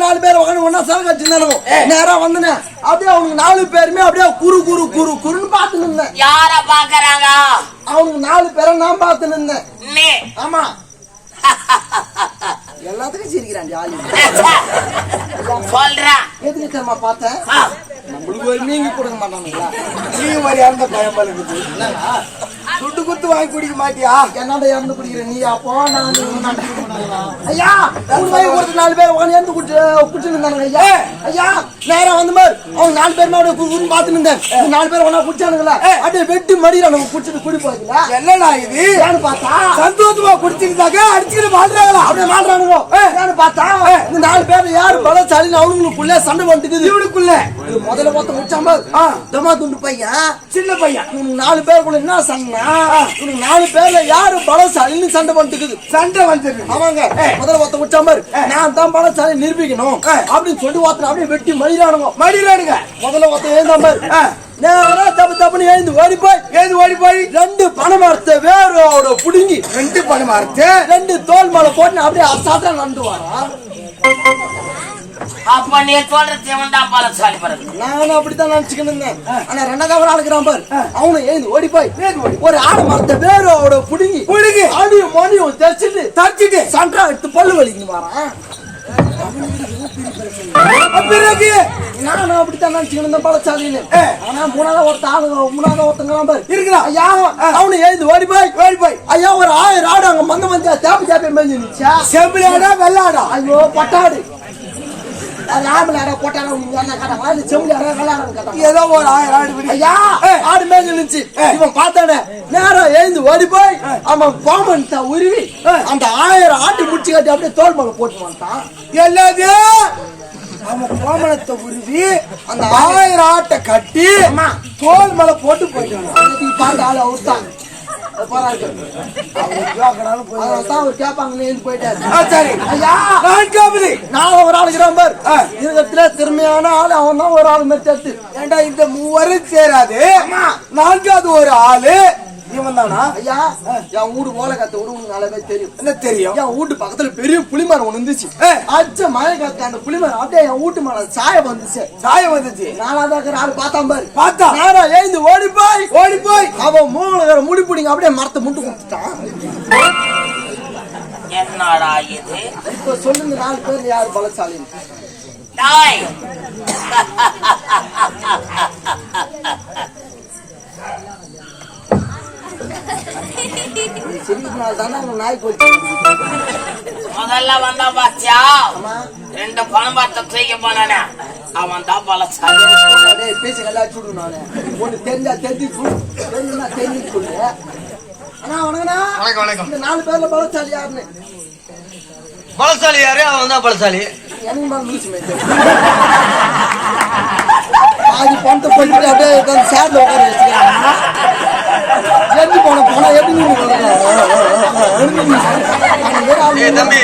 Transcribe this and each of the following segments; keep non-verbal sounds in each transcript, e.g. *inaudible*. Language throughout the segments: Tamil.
நாலு பேர் ஒன்னா சரக்கு வச்சிருந்தாலும் நேரா வந்தனேன் அப்படியே அவனுக்கு நாலு பேருமே அப்படியே குரு குரு குரு குருன்னு பார்த்து நின்றேன் யார பாக்குறாங்க அவனுக்கு நாலு பேரை நான் பார்த்து நின்றேன் நீ. ஆமா. *laughs* எல்லாத்துக்கும் சிரிக்கிறான் ஜாலி. சொல்றேன் எதுக்கு தெரியுமா பார்த்தேன்? நம்மளுக்கு ஒரு நீங்க கொடுக்க மாட்டானுங்களா? நீ ஒரு இறந்த பயம் இருக்குது துட்டு குத்து வாங்கி குடிக்க மாட்டியா? என்னடா இறந்து குடிக்கிற நீ? அப்போ நான்? ஐயா மூணு வகை கூட்டத்துல நாலு பேர் உட்காந்து இறந்து குடிச்சு குடிச்சு இருந்தானுங்க ஐயா. ஐயா நேரா வந்து மாதிரி அவங்க நாலு பேருமே அப்படியே குருன்னு பார்த்து நின்றேன் இந்த நாலு பேர் ஒன்னா குடிச்சானுங்களா? அப்படியே வெட்டி மடியில நம்ம குடிச்சிட்டு குடி போகுதுல என்னடா இது? ஏன்னு பார்த்தா சந்தோஷமா குடிச்சிருந்தாக்க அடிச்சுக்கிட்டு வாழ்றாங்களா? அப்படியே மாட்டுறானுங்க ஏன்னு பார்த்தா இந்த நாலு பேர் யாரு பலசாலின்னு அவனுங்களுக்குள்ள சண்டை வந்துக்குது இவனுக்குள்ள? முதல்ல பார்த்து முடிச்சாம. தமா துண்டு பையன் சின்ன பையன். நாலு பேருக்குள்ள என்ன சண்டை? இவனுக்கு நாலு பேர்ல யாரு பலசாலின்னு சண்டை பண்ணிட்டுக்குது சண்டை வந்துருக்கு ஆமாங்க. முதல்ல ஒருத்த முடிச்சா மாதிரி நான் தான் பலசாலி நிரூபிக்கணும் அப்படின்னு சொல்லி ஒருத்தன் அப்படியே வெட்டி மடிறானுங்க மடியிலாடுங்க முதல்ல ஒருத்தன் எழுந்த மாதிரி. நேரா தப்பு தப்புன்னு எழுந்து ஓடி போய் ஏது ஓடி போய் ரெண்டு பணமரத்தை வேரோட புடுங்கி ரெண்டு பணமா இருக்கு ரெண்டு தோல் மேல போட்டு அப்படியே அசாத்தா நடந்து வரான் அப்ப நீ சொல்றது இவன் தான் பலசாலி பிறகு நானும் அப்படித்தான் நினைச்சுக்கிட்டு இருந்தேன் ஆனா ரெண்டாவது ஒரு ஆளுக்குறான் பாரு அவனும் எழுந்து ஓடி போய் ஒரு ஆடு மரத்தை வேரோட புடுங்கி புடுங்கி. அடியும் மணியும் தெரிச்சிட்டு தச்சிட்டு சண்டா எடுத்து பல்லு வலிக்கு வரான் பிறகு நானும் அப்படித்தான் நினைச்சுக்கிட்டு இருந்தேன் ஆனா மூணாவது ஒருத்த ஆளு மூணாவது ஒருத்தங்களாம் பாரு இருக்கிறான் ஐயா அவனு எழுந்து ஓடி போய் ஓடி போய் ஐயா ஒரு ஆயிரம் ஆடு அங்க மந்த மந்தியா தேப்பி தேப்பி மேஞ்சு நிச்சா செம்பிளாடா வெள்ளாடா ஐயோ பட்டாடு அது ஆம்பளை என்ன வெள்ளாடா கேட்டாங்க ஏதோ ஒரு ஆயிரம் ஆடு பிடி. ஐயா ஆடு மேய்ஞ்சு இருந்துச்சு இவன் பார்த்தானே நேரா எழுந்து ஓடி போய் அவன் கோமன் உருவி அந்த ஆயிரம் ஆட்டு முடிச்சு கட்டி அப்படியே தோல் மேல போட்டு வந்துட்டான். எல்லாத்தையும் அவன் கோமணத்தை உருவி அந்த ஆயிரம் ஆட்டை கட்டி. தோல் மேல போட்டு போயிட்டான். பார்த்த ஆளு அவர் திறமையான ஆளு அவன் தான் ஒரு ஆளு மாதிரி ஏண்டா இந்த மூவரும் சேராது? நான்காவது ஒரு ஆளு. இவன் தானா ஐயா என் வீடு ஓலை கத்த விடு உனக்கு நல்லாவே தெரியும். என்ன தெரியும்? என் வீட்டு பக்கத்துல பெரிய புளிமரம் ஒண்ணு இருந்துச்சு. அச்ச மழை காத்து அந்த புளிமரம் அப்படியே என் வீட்டு மேல சாய வந்துச்சு. சாயம் வந்துச்சு? நாலாவது ஆளு பார்த்தான் பாரு. பார்த்தா? நேரா எழுந்து ஓடி போய் ஓடி போய் அவன் மூணு வேற முடி பிடிங்க அப்படியே மரத்தை முட்டு கொடுத்துட்டான் என்னடா இது? இப்ப சொல்லுங்க நாலு பேர் யாரு பலசாலின்னு டாய் *laughs* நீ சிரிக்கிறதுனால தானே அவங்க நாய் போச்சு முதல்ல வந்தா பாத்தியா? ஆமா ரெண்டு பணம் பார்த்த தூக்கி போனானே. அவன் தான் பலசாலி டேய் பேச்சு எல்லாம் சுடு நானு. ஒண்ணு தெரிஞ்சா தெரிஞ்சு தெரிஞ்சுனா தெரிஞ்சு சொல்லு அண்ணா வணக்கண்ணா வணக்கம் வணக்கம். இந்த நாலு பேர்ல பலசாலி யாருன்னு? பலசாலி யாரு? அவன் தான் பலசாலி. எனக்கு மேல லூசு மேய்ச்சல். பாதி பணத்தை போயிட்டு அப்படியே உட்காந்து சேர்ல உட்கார வச்சுக்கிறாங்க எப்படி போன போனா எப்படி தம்பி.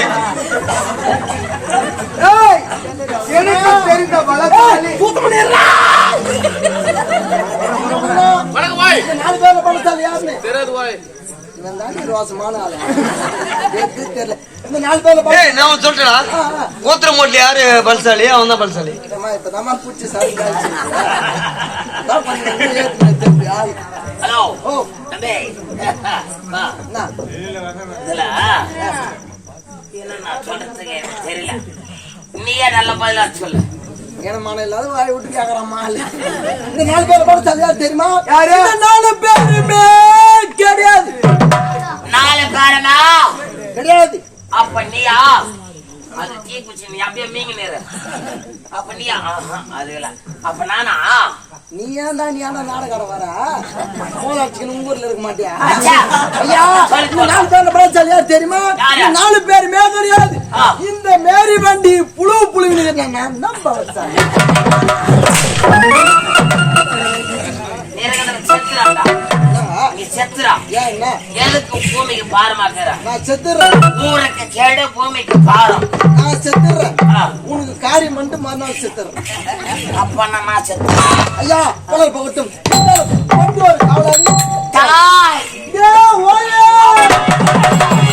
எனக்கு தெரிந்த பலசாலி வணக்கம் வாய். நாலு பேர்ல பணத்தால் யாருன்னு தெரியாது வாய். இவன் தான் ரோசமான ஆளு. தெரியல. இந்த நாலு பேர்ல பணம் ஏய் நான் சொல்றேனா? கோத்திர மோட்ல யாரு பலசாலி அவன் தான் பலசாலி பூச்சி சாரி சொல்றதுக்கு எனக்கு தெரியல. நீயே நல்ல பதிலா சொல்லு. ஏனமான இல்லாத வாய் விட்டு இந்த நாலு பேர் கூட சரியா தெரியுமா? யாரு? இந்த நாலு பேருமே கிடையாது. நாலு பேரனா கிடையாது. அப்ப நீயா? அது தீ குச்சி நீ அப்படியே மீங்க நேரு அப்ப நீயா? ஆஹா, அது இல்ல. அப்ப நானா? நீ ஏன் தான் நீ ஏன்டா நாடகார வர? மூலாட்சிக்கு உங்க ஊர்ல இருக்க மாட்டியா. ஐயா நாலு தெரியுமா? யாரு? இந்த நாலு பேருமே ஆ. இந்த மேரி வண்டி புழு புழுவினு நான் நம்ப ஆ, உனக்கு காரியம் மட்டும் மறுநாள் செத்துறேன். அப்ப நான் செத்துறேன் ஐயா பகட்டும். கொண்டு ஒரு காவலாளி. Thank you.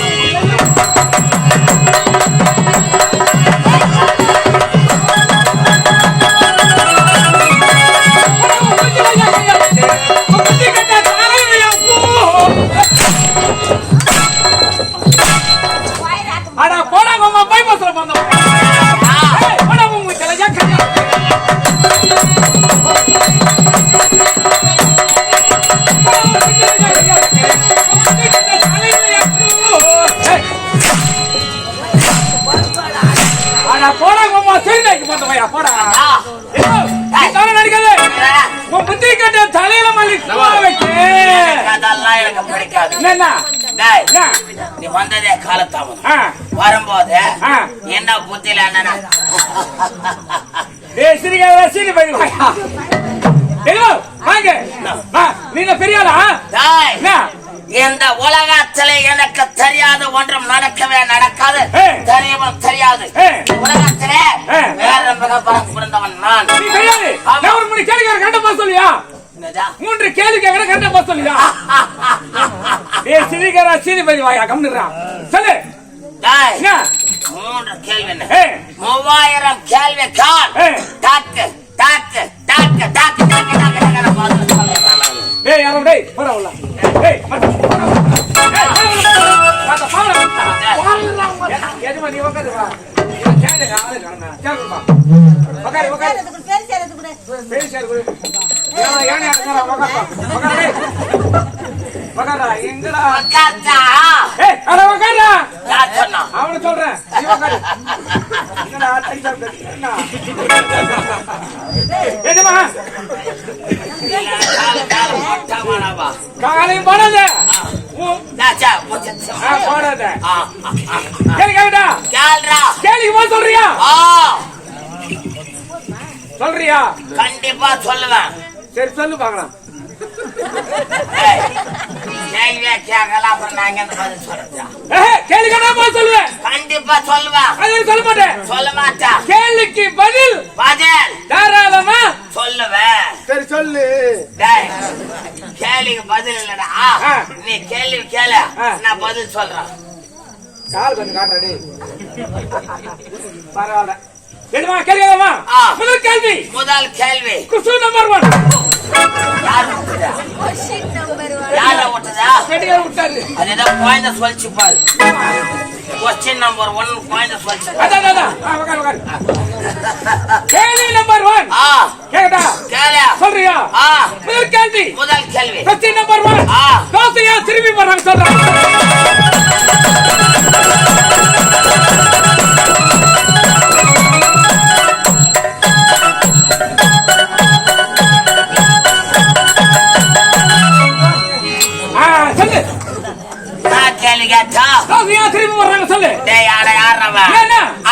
எனக்கு பிடிக்காது? நீ வந்ததே காலத்தாமதம். வரும்போது. என்ன புத்தியில என்னன்னா. நீங்க பெரிய ஆளா டேய், என்ன? இந்த உலகத்துல எனக்கு தெரியாத ஒன்றும் நடக்கவே நடக்காது. தெரியவும் தெரியாது. உலகத்திலே. வேற நீ தெரியாது ஆமா. நான் மூன்று கேள்வி கேட்கற கரெக்டா பதில் சொல்லியா ஏய் சிரிக்காத சீனி பை வாயா கம்னுறா சொல்லு டேய், என்ன மூன்று கேள்வி என்ன மூவாயிரம் கேள்வி கால் டாக்கு டாக்கு டாக்கு டாக்கு பதில் சொல்றேன் நான். ஏய் யாரோ டேய் போடா உள்ள ஏய் மத்த போடா உள்ள. ஏய் போடா உள்ள. மத்த பாவல போடா எஜமா நீ உட்காரு வா கேளுங்க ஆளு காணோம் கேளுப்பா உட்காரு உட்காரு பேரு சார் குரு சொல்றேன் காலையும் போடாத போடாத சொல்றியா சொல்றியா கண்டிப்பா சொல்லுவேன். சரி சொல்லு பாக்கலாம் கண்டிப்பா சொல்லுவேன் சொல்ல மாட்டேன் சொல்ல மாட்டேன் கேள்விக்கு பதில். பதில். தாராளமா. சொல்லுவேன் சரி சொல்லு. கேள்விக்கு பதில் இல்லடா. நீ கேள்வி கேளு. நான் பதில் சொல்றேன். கால் கொஞ்சம் காட்டுறடி பரவாயில்ல. என்னமா கேள்விமா. முதல் கேள்வி. முதல் கேள்வி. குசு நம்பர் ஒன் யார் விட்டுதா? யார விட்டுதா? வெடிகார விட்டாரு. அது ஏதோ குழந்தை சொல்லிச்சு பாரு. கொஸ்டின் நம்பர் ஒன் குழந்தை சொல்லிச்சு. அதான் அதான் உட்காரு உட்காரு கேள்வி நம்பர் ஒன் கேட்டா கேளு. சொல்றியா? முதல் கேள்வி. முதல் கேள்வி. கொஸ்டின் நம்பர் ஒன் ஆ. தோசையா திரும்பி சொல்றாங்க.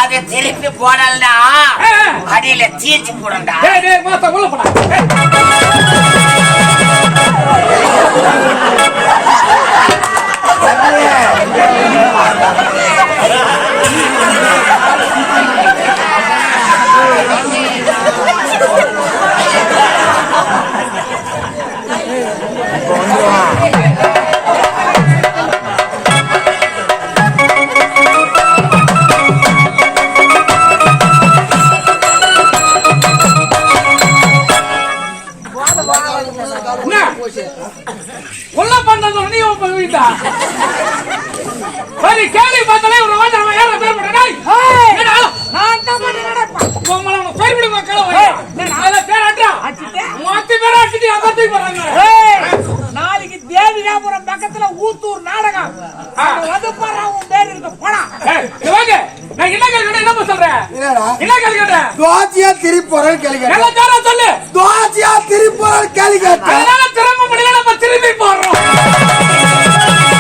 அது திருப்பி போடலடா. அடியில தீச்சு போடண்டா டேய் டேய் மாத்த உள்ள போடா டேய். என்ன? உள்ள பண்ணது நீ உன் வீட்டா? சரி கேள்வி பார்த்தாலே ஒரு வாட்டி அவன் யாரை பேர் என்னடா? நான் தான் பண்ணேன் உங்களை பேர் விடுங்க கிளம்ப நாளை பேர் ஆட்டா மொத்த பேர் ஆட்டிட்டு அகத்துக்கு போறாங்க. நாளைக்கு தேவிகாபுரம் பக்கத்துல ஊத்தூர் நாடகம். வந்து பாரு உன் பேர் இருக்கு. போடா. ஏய், இங்க வாங்க. நான் என்ன கேட்கிறேன் என்ன சொல்றேன் என்ன கேட்கிறேன் துவாச்சியா திருப்பி போறேன்னு கேள்வி சொல்லு? துவாச்சியா திருப்பி போறேன்னு கேள்வி கேட்டேன்.